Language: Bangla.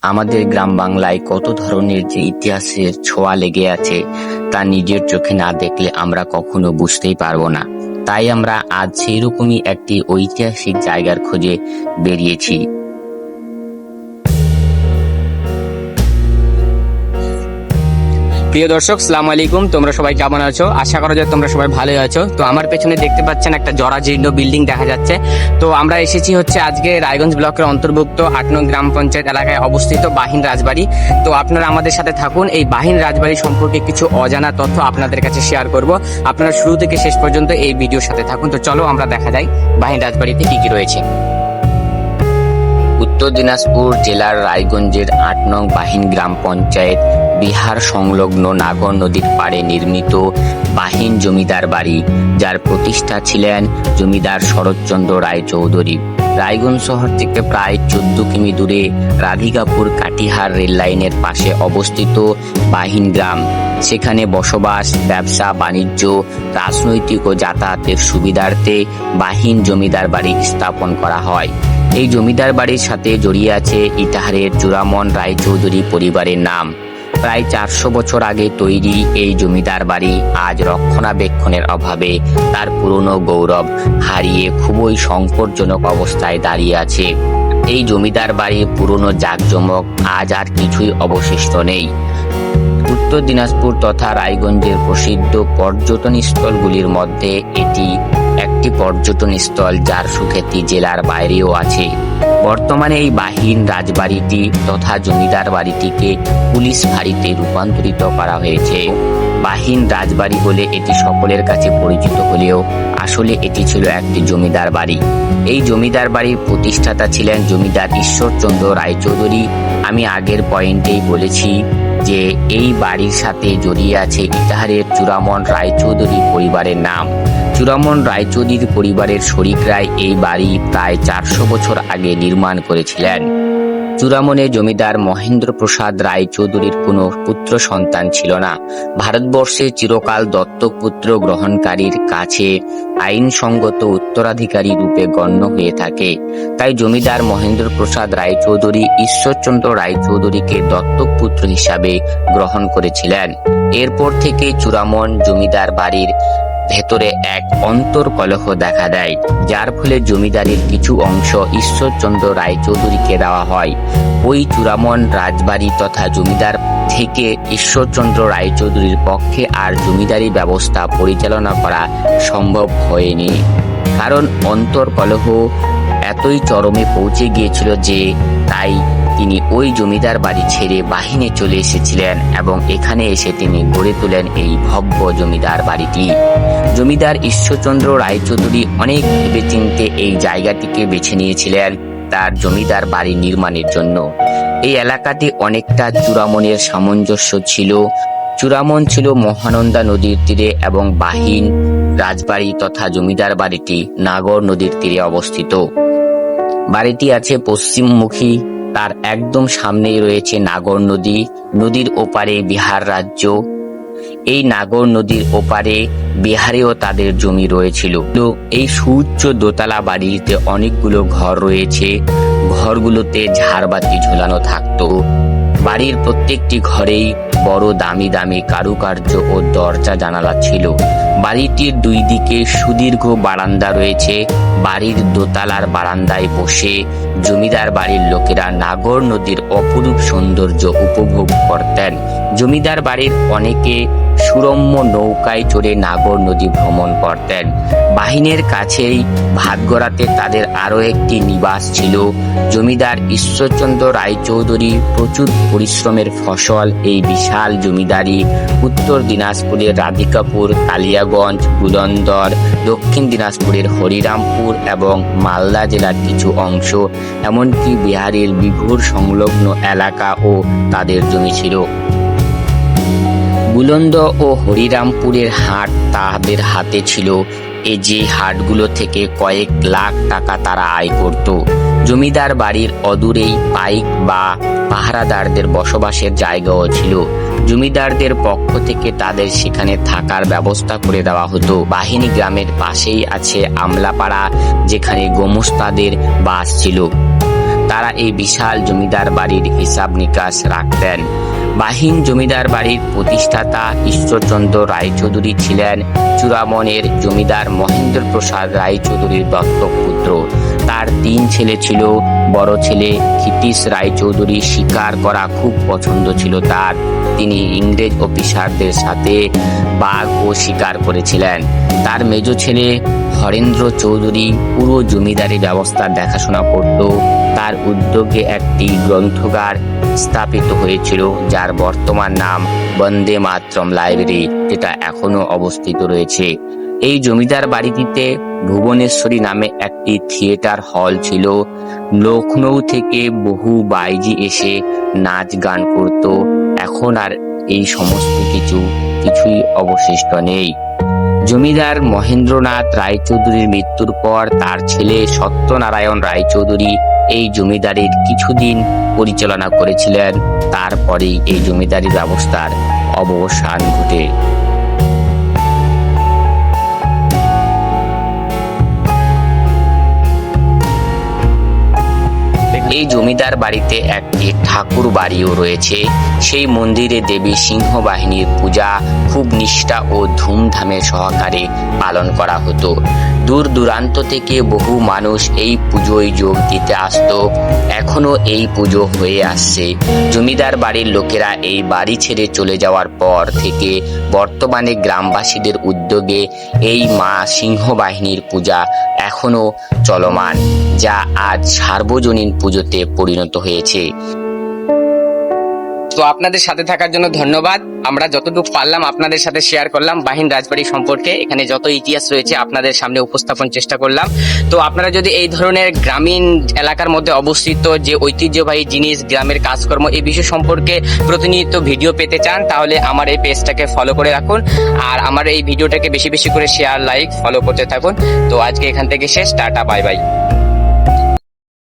আমাদের গ্রাম বাংলায় কত ধরনের যে ইতিহাসের ছোঁয়া লেগে আছে, তা নিজের চোখে না দেখলে আমরা কখনো বুঝতেই পারব না। তাই আমরা আজ সেইরকমই একটি ঐতিহাসিক জায়গার খোঁজে বেরিয়েছি। প্রিয় দর্শক, সালাম আলাইকুম। তোমরা সবাই কেমন আছো? আশা করা যায় তোমরা সবাই ভালোই আছো। তো আমার পেছনে দেখতে পাচ্ছেন একটা জরাজীর্ণ বিল্ডিং দেখা যাচ্ছে। তো আমরা এসেছি হচ্ছে আজকে রায়গঞ্জ ব্লকের অন্তর্ভুক্ত আট নং গ্রাম পঞ্চায়েত এলাকায় অবস্থিত বাহিন রাজবাড়ি। তো আপনারা আমাদের সাথে থাকুন। এই বাহিন রাজবাড়ি সম্পর্কে কিছু অজানা তথ্য আপনাদের কাছে শেয়ার করব। আপনারা শুরু থেকে শেষ পর্যন্ত এই ভিডিওর সাথে থাকুন। তো চলো আমরা দেখা যাই বাহিন রাজবাড়িতে কি কি রয়েছে। উত্তর দিনাজপুর জেলার রায়গঞ্জের আট নং বাহিন গ্রাম পঞ্চায়েত বিহার সংলগ্ন নাগর নদীর পাড়ে নির্মিত বাহিন জমিদার বাড়ি, যার প্রতিষ্ঠা ছিলেন জমিদার শরৎচন্দ্র রায় চৌধুরী রায়গঞ্জ শহর থেকে প্রায় চোদ্দ কিমি দূরে রাধিকাপুর কাটিহার রেল লাইনের পাশে অবস্থিত বাহিন গ্রাম। সেখানে বসবাস, ব্যবসা, বাণিজ্য, রাজনৈতিক ও যাতায়াতের সুবিধার্থে বাহিন জমিদার বাড়ি স্থাপন করা হয়। এই জমিদার বাড়ির সাথে জড়িয়ে আছে ইটাহারের চূড়ামন রায়চৌধুরী পরিবারের নাম। প্রায় চারশো বছর আগে তৈরি এই জমিদার বাড়ি আজ রক্ষণাবেক্ষণের অভাবে তার পুরনো গৌরব হারিয়ে খুবই সংকটজনক অবস্থায় দাঁড়িয়ে আছে। এই জমিদার বাড়ির পুরনো জাঁকজমক আজ আর কিছুই অবশিষ্ট নেই। উত্তর দিনাজপুর তথা রায়গঞ্জের প্রসিদ্ধ পর্যটন স্থলগুলির মধ্যে এটি একটি পর্যটন স্থল যার সুখ্যাতি জেলার বাইরেও আছে। বর্তমানে এই বাহিন রাজবাড়িটি তথা জমিদার বাড়িটিকে পুলিশ ফাঁড়িতে রূপান্তরিত করা হয়েছে। বাহিন রাজবাড়ি বলে এটি সকলের কাছে পরিচিত হলেও আসলে এটি ছিল একটি জমিদার বাড়ি। এই জমিদার বাড়ির প্রতিষ্ঠাতা ছিলেন জমিদার ঈশ্বরচন্দ্র রায়চৌধুরী। আমি আগের পয়েন্টেই বলেছি যে, এই বাড়ির সাথে জড়িয়ে আছে ইটাহারের চূড়ামন রায়চৌধুরী পরিবারের নাম। চূড়ামন রায়চৌধুরীর পরিবারের শরিকরাই এই বাড়ি প্রায় চারশো বছর আগে নির্মাণ করেছিলেন। চূড়ামনে জমিদার মহেন্দ্র প্রসাদ রায় চৌধুরীর কোনো পুত্র সন্তান ছিল না। ভারতবর্ষে চিরকাল দত্তক পুত্র গ্রহণকারীর কাছে আইনসঙ্গত উত্তরাধিকারী রূপে গণ্য হয়ে থাকে। তাই জমিদার মহেন্দ্র প্রসাদ রায়চৌধুরী ঈশ্বরচন্দ্র রায়চৌধুরীকে দত্তক পুত্র হিসাবে গ্রহণ করেছিলেন। এরপর থেকে চূড়ামন জমিদার বাড়ির ভেতরে এক অন্তর্কলহ দেখা দেয়, যার ফলে জমিদারির কিছু অংশ ঈশ্বরচন্দ্র রায়চৌধুরীকে দেওয়া হয়। ওই চূড়ামন রাজবাড়ি তথা জমিদার থেকে ঈশ্বরচন্দ্র রায়চৌধুরীর পক্ষে আর জমিদারি ব্যবস্থা পরিচালনা করা সম্ভব হয়নি। কারণ অন্তর্কলহ এতই চরমে পৌঁছে গিয়েছিল যে তাই তিনি ওই জমিদার বাড়ি ছেড়ে বাহিনে চলে এসেছিলেন এবং এখানে এসে তিনি গড়ে তোলেন এই ভব্য জমিদার বাড়িটি। জমিদার ঈশ্বরচন্দ্র রায়চৌধুরী অনেক ভেবেচিন্তে এই জায়গাটিকে বেছে নিয়েছিলেন তার জমিদার বাড়ি নির্মাণের জন্য। এই এলাকাটি অনেকটা চূড়ামনের সামঞ্জস্য ছিল। চূড়ামন ছিল মহানন্দা নদীর তীরে এবং বাহিন রাজবাড়ি তথা জমিদার বাড়িটি নাগর নদীর তীরে অবস্থিত। বাড়িটি আছে পশ্চিমমুখী তার একদম সামনেই রয়েছে নাগর নদী। নদীর ওপারে বিহার রাজ্য। এই নাগর নদীর ওপারে বিহারেও তাদের জমি রয়েছিল। এই সুউচ্চ দোতলা বাড়িতে অনেকগুলো ঘর রয়েছে। ঘরগুলোতে ঝাড়বাতি ঝোলানো থাকতো। বাড়ির প্রত্যেকটি ঘরেই বড় দামি দামি কারুকার্য ও দরজা জানালা ছিল। বাড়িটির দুই দিকে সুদীর্ঘ বারান্দা রয়েছে। বাড়ির দোতলার বারান্দায় বসে জমিদার বাড়ির লোকেরা নাগর নদীর অপরূপ সৌন্দর্য উপভোগ করতেন। জমিদার বাড়ির অনেকে সুরম্য নৌকায় চড়ে নাগর নদী ভ্রমণ করতেন। বাহিনের কাছেই ভাতগড়াতে তাদের আরও একটি নিবাস ছিল। জমিদার ঈশ্বরচন্দ্র রায়চৌধুরী প্রচুর পরিশ্রমের ফসল, এই বিশাল জমিদারি উত্তর দিনাজপুরের রাধিকাপুর, কালিয়াগঞ্জ বুলন্দর দক্ষিণ দিনাজপুরের হরিরামপুর এবং মালদা জেলার কিছু অংশ, এমনকি বিহারের বিভুর সংলগ্ন এলাকা ও তাদের জমি ছিল। বুলন্দ ও হরিরামপুরের হাট তাদের হাতে ছিল। এ যে হাটগুলো থেকে কয়েক লাখ টাকা তারা আয় করত। জমিদার বাড়ির অদূরেই পাইক বা পাহারাদারদের বসবাসের জায়গাও ছিল। জমিদারদের পক্ষ থেকে তাদের সেখানে থাকার ব্যবস্থা করে দেওয়া হতো। বাহিনী গ্রামের পাশেই আছে আমলাপাড়া, যেখানে গোমস্তাদের বাস ছিল। তারা এই বিশাল জমিদার বাড়ির হিসাব নিকাশ রাখতেন। বাহিন জমিদার বাড়ির প্রতিষ্ঠাতা ঈশ্বরচন্দ্র রায়চৌধুরী ছিলেন চূড়ামনের জমিদার মহেন্দ্র প্রসাদ রায়চৌধুরীর দত্তক পুত্র। তার তিন ছেলে ছিল, বড় ছেলে ক্ষিতীশ রায়চৌধুরী শিকার করা খুব পছন্দ ছিল তার। তিনি ইংরেজ অফিসারদের সাথে বাঘ ও শিকার করেছিলেন। তার মেজ ছেলে হরেন্দ্র চৌধুরী পুরো জমিদারি ব্যবস্থা দেখাশোনা করত। তার উদ্যোগে একটি গ্রন্থগার স্থাপিত হয়েছিল, যার বর্তমান নাম বন্দে মাতরম লাইব্রেরি, যেটা এখনও অবস্থিত রয়েছে। এই জমিদার বাড়িটিতে ভুবনেশ্বরী নামে একটি থিয়েটার হল ছিল। লখনৌ থেকে বহু বাইজি এসে নাচ গান করত। এখন আর এই সমস্ত কিছু, কিছুই অবশিষ্ট নেই। জমিদার মহেন্দ্রনাথ রায়চৌধুরীর মৃত্যুর পর তার ছেলে সত্যনারায়ণ রায়চৌধুরী এই জমিদারির কিছুদিন পরিচালনা করেছিলেন। তারপরেই এই জমিদারি ব্যবস্থার অবসান ঘটে। এই জমিদার বাড়িতে একটি ঠাকুর বাড়িও রয়েছে। সেই মন্দিরে দেবী সিংহ বাহিনীর পূজা খুব নিষ্ঠা ও ধুমধামের সহকারে পালন করা হতো। দূর দূরান্ত থেকে বহু মানুষ এই পুজোয় যোগ দিতে আসতো। এখনও এই পুজো হয়ে আসছে। জমিদার বাড়ির লোকেরা এই বাড়ি ছেড়ে চলে যাওয়ার পর থেকে বর্তমানে গ্রামবাসীদের উদ্যোগে এই মা সিংহ বাহিনীর পূজা এখনও চলমান, যা আজ সার্বজনীন পুজোতে পরিণত হয়েছে। তো আপনাদের সাথে থাকার জন্য ধন্যবাদ। আমরা যতটুকু পারলাম আপনাদের সাথে শেয়ার করলাম। বাহিন রাজবাড়ি সম্পর্কে এখানে যত ইতিহাস রয়েছে আপনাদের সামনে উপস্থাপন চেষ্টা করলাম। তো আপনারা যদি এই ধরনের গ্রামীণ এলাকার মধ্যে অবস্থিত যে ঐতিহ্যবাহী জিনিস, গ্রামের কাজকর্ম এই বিষয় সম্পর্কে প্রতিনিয়ত ভিডিও পেতে চান, তাহলে আমার এই পেজটাকে ফলো করে রাখুন। আর আমার এই ভিডিওটাকে বেশি বেশি করে শেয়ার লাইক ফলো করতে থাকুন। তো আজকে এখান থেকে শেষ। Tata bye bye